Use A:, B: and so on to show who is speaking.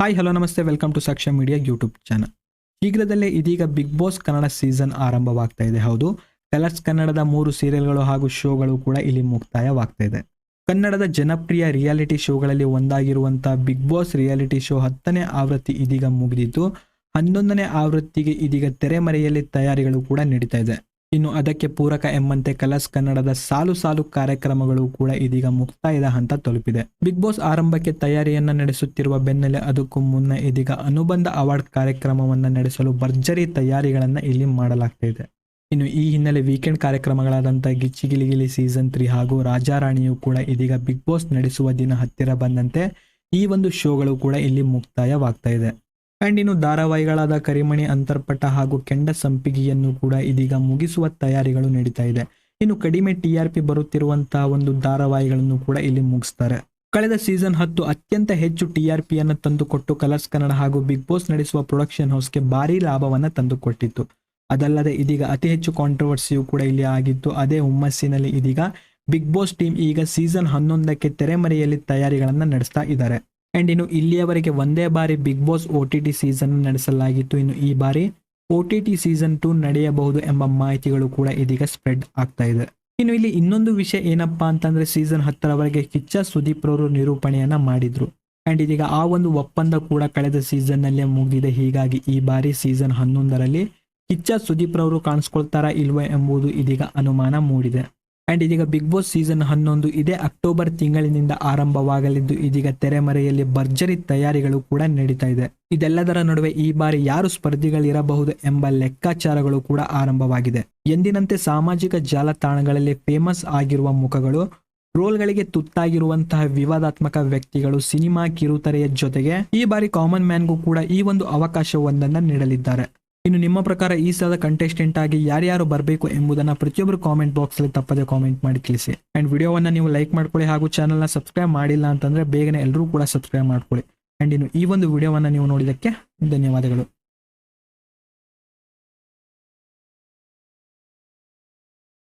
A: Hi hello ನಮಸ್ತೆ welcome to Sakshya media YouTube channel ಶೀಘ್ರದಲ್ಲೇ ಇದೀಗ ಬಿಗ್ ಬಾಸ್ ಕನ್ನಡ ಸೀಸನ್ ಆರಂಭವಾಗ್ತಾ ಇದೆ. ಹೌದು ಕಲರ್ಸ್ ಕನ್ನಡದ ಮೂರು ಸೀರಿಯಲ್ಗಳು ಹಾಗೂ ಶೋಗಳು ಕೂಡ ಇಲ್ಲಿ ಮುಕ್ತಾಯವಾಗ್ತಾ ಇದೆ. ಕನ್ನಡದ ಜನಪ್ರಿಯ ರಿಯಾಲಿಟಿ ಶೋಗಳಲ್ಲಿ ಒಂದಾಗಿರುವಂತಹ ಬಿಗ್ ಬಾಸ್ ರಿಯಾಲಿಟಿ ಶೋ ಹತ್ತನೇ ಆವೃತ್ತಿ ಇದೀಗ ಮುಗಿದಿದ್ದು, ಹನ್ನೊಂದನೇ ಆವೃತ್ತಿಗೆ ಇದೀಗ ತೆರೆಮರೆಯಲ್ಲಿ ತಯಾರಿಗಳು ಕೂಡ ನಡೀತಾ ಇದೆ. ಇನ್ನು ಅದಕ್ಕೆ ಪೂರಕ ಎಂಬಂತೆ ಕಲರ್ಸ್ ಕನ್ನಡದ ಸಾಲು ಸಾಲು ಕಾರ್ಯಕ್ರಮಗಳು ಕೂಡ ಇದೀಗ ಮುಕ್ತಾಯದ ಹಂತ ತಲುಪಿದೆ. ಬಿಗ್ ಬಾಸ್ ಆರಂಭಕ್ಕೆ ತಯಾರಿಯನ್ನ ನಡೆಸುತ್ತಿರುವ ಬೆನ್ನಲ್ಲೇ ಅದಕ್ಕೂ ಮುನ್ನ ಇದೀಗ ಅನುಬಂಧ ಅವಾರ್ಡ್ ಕಾರ್ಯಕ್ರಮವನ್ನ ನಡೆಸಲು ಭರ್ಜರಿ ತಯಾರಿಗಳನ್ನ ಇಲ್ಲಿ ಮಾಡಲಾಗ್ತಾ ಇದೆ ಇನ್ನು ಈ ಹಿನ್ನೆಲೆ ವೀಕೆಂಡ್ ಕಾರ್ಯಕ್ರಮಗಳಾದಂತಹ ಗಿಚ್ಚಿಗಿಲಿಗಿಲಿ ಸೀಸನ್ ತ್ರೀ ಹಾಗೂ ರಾಜಾರಾಣಿಯು ಕೂಡ ಇದೀಗ ಬಿಗ್ ಬಾಸ್ ನಡೆಸುವ ದಿನ ಹತ್ತಿರ ಬಂದಂತೆ ಈ ಒಂದು ಶೋಗಳು ಕೂಡ ಇಲ್ಲಿ ಮುಕ್ತಾಯವಾಗ್ತಾ ಇದೆ. ಅಂಡ್ ಇನ್ನು ಧಾರಾವಾಹಿಗಳಾದ ಕರಿಮಣಿ ಅಂತರ್ಪಟ ಹಾಗೂ ಕೆಂಡ ಸಂಪಿಗೆಯನ್ನು ಕೂಡ ಇದೀಗ ಮುಗಿಸುವ ತಯಾರಿಗಳು ನಡೀತಾ ಇದೆ. ಇನ್ನು ಕಡಿಮೆ ಟಿ ಆರ್ ಪಿ ಬರುತ್ತಿರುವಂತಹ ಒಂದು ಧಾರಾವಾಹಿಗಳನ್ನು ಕೂಡ ಇಲ್ಲಿ ಮುಗಿಸ್ತಾರೆ. ಕಳೆದ ಸೀಸನ್ ಹತ್ತು ಅತ್ಯಂತ ಹೆಚ್ಚು ಟಿ ಆರ್ ಪಿಯನ್ನು ತಂದುಕೊಟ್ಟು ಕಲರ್ಸ್ ಕನ್ನಡ ಹಾಗೂ ಬಿಗ್ ಬಾಸ್ ನಡೆಸುವ ಪ್ರೊಡಕ್ಷನ್ ಹೌಸ್ಗೆ ಭಾರಿ ಲಾಭವನ್ನು ತಂದುಕೊಟ್ಟಿತ್ತು. ಅದಲ್ಲದೆ ಇದೀಗ ಅತಿ ಹೆಚ್ಚು ಕಾಂಟ್ರವರ್ಸಿಯು ಕೂಡ ಇಲ್ಲಿ ಆಗಿತ್ತು. ಅದೇ ಹುಮ್ಮಸ್ಸಿನಲ್ಲಿ ಇದೀಗ ಬಿಗ್ ಬಾಸ್ ಟೀಮ್ ಈಗ ಸೀಸನ್ ಹನ್ನೊಂದಕ್ಕೆ ತೆರೆಮರೆಯಲ್ಲಿ ತಯಾರಿಗಳನ್ನು ನಡೆಸ್ತಾ ಇದ್ದಾರೆ. ಅಂಡ್ ಇನ್ನು ಇಲ್ಲಿಯವರೆಗೆ ಒಂದೇ ಬಾರಿ Bigg Boss O T T season ನಡೆಸಲಾಗಿತ್ತು. ಇನ್ನು ಈ ಬಾರಿ O T T season two ನಡೆಯಬಹುದು ಎಂಬ ಮಾಹಿತಿಗಳು ಕೂಡ ಇದೀಗ ಸ್ಪ್ರೆಡ್ ಆಗ್ತಾ ಇದೆ. ಇನ್ನು ಇಲ್ಲಿ ಇನ್ನೊಂದು ವಿಷಯ ಏನಪ್ಪಾ ಅಂತಂದ್ರೆ ಸೀಸನ್ ಹತ್ತರವರೆಗೆ ಕಿಚ್ಚ ಸುದೀಪ್ ರವರು ನಿರೂಪಣೆಯನ್ನ ಮಾಡಿದ್ರು. ಅಂಡ್ ಇದೀಗ ಆ ಒಂದು ಒಪ್ಪಂದ ಕೂಡ ಕಳೆದ ಸೀಸನ್ ನಲ್ಲೇ ಮುಗಿದಿದೆ. ಹೀಗಾಗಿ ಈ ಬಾರಿ ಸೀಸನ್ ಹನ್ನೊಂದರಲ್ಲಿ ಕಿಚ್ಚ ಸುದೀಪ್ ರವರು ಕಾಣಿಸ್ಕೊಳ್ತಾರಾ ಇಲ್ವಾ ಎಂಬುದು ಇದೀಗ ಅನುಮಾನ ಮೂಡಿದೆ. ಅಂಡ್ ಇದೀಗ ಬಿಗ್ ಬಾಸ್ ಸೀಸನ್ ಹನ್ನೊಂದು ಇದೇ. ಅಕ್ಟೋಬರ್ ತಿಂಗಳಿನಿಂದ ಆರಂಭವಾಗಲಿದ್ದು, ಇದೀಗ ತೆರೆಮರೆಯಲ್ಲಿ ಭರ್ಜರಿ ತಯಾರಿಗಳು ಕೂಡ ನಡೀತಾ ಇದೆ. ಇದೆಲ್ಲದರ ನಡುವೆ ಈ ಬಾರಿ ಯಾರು ಸ್ಪರ್ಧಿಗಳಿರಬಹುದು ಎಂಬ ಲೆಕ್ಕಾಚಾರಗಳು ಕೂಡ ಆರಂಭವಾಗಿದೆ. ಎಂದಿನಂತೆ ಸಾಮಾಜಿಕ ಜಾಲತಾಣಗಳಲ್ಲಿ ಫೇಮಸ್ ಆಗಿರುವ ಮುಖಗಳು, ರೋಲ್ಗಳಿಗೆ ತುತ್ತಾಗಿರುವಂತಹ ವಿವಾದಾತ್ಮಕ ವ್ಯಕ್ತಿಗಳು, ಸಿನಿಮಾ ಕಿರುತೆರೆಯ ಜೊತೆಗೆ ಈ ಬಾರಿ ಕಾಮನ್ ಮ್ಯಾನ್ಗೂ ಕೂಡ ಈ ಒಂದು ಅವಕಾಶವೊಂದನ್ನು ನೀಡಲಿದ್ದಾರೆ. ಇನ್ನು ನಿಮ್ಮ ಪ್ರಕಾರ ಈ ಸಲದ ಕಂಟೆಸ್ಟೆಂಟ್ ಆಗಿ ಯಾರ್ಯಾರು ಬರಬೇಕು ಎಂಬುದನ್ನ ಪ್ರತಿಯೊಬ್ಬರು ಕಾಮೆಂಟ್ ಬಾಕ್ಸ್ ಅಲ್ಲಿ ತಪ್ಪದೆ ಕಾಮೆಂಟ್ ಮಾಡಿ ತಿಳಿಸಿ. ಅಂಡ್ ವಿಡಿಯೋವನ್ನ ನೀವು ಲೈಕ್ ಮಾಡ್ಕೊಳ್ಳಿ ಹಾಗೂ ಚಾನಲ್ನ ಸಬ್ಸ್ಕ್ರೈಬ್ ಮಾಡಿಲ್ಲ ಅಂತಂದ್ರೆ ಬೇಗನೆ ಎಲ್ಲರೂ ಕೂಡ ಸಬ್ಸ್ಕ್ರೈಬ್ ಮಾಡ್ಕೊಳ್ಳಿ. ಅಂಡ್ ಇನ್ನು ಈ ಒಂದು ವಿಡಿಯೋವನ್ನ ನೀವು ನೋಡಿದಕ್ಕೆ ಧನ್ಯವಾದಗಳು.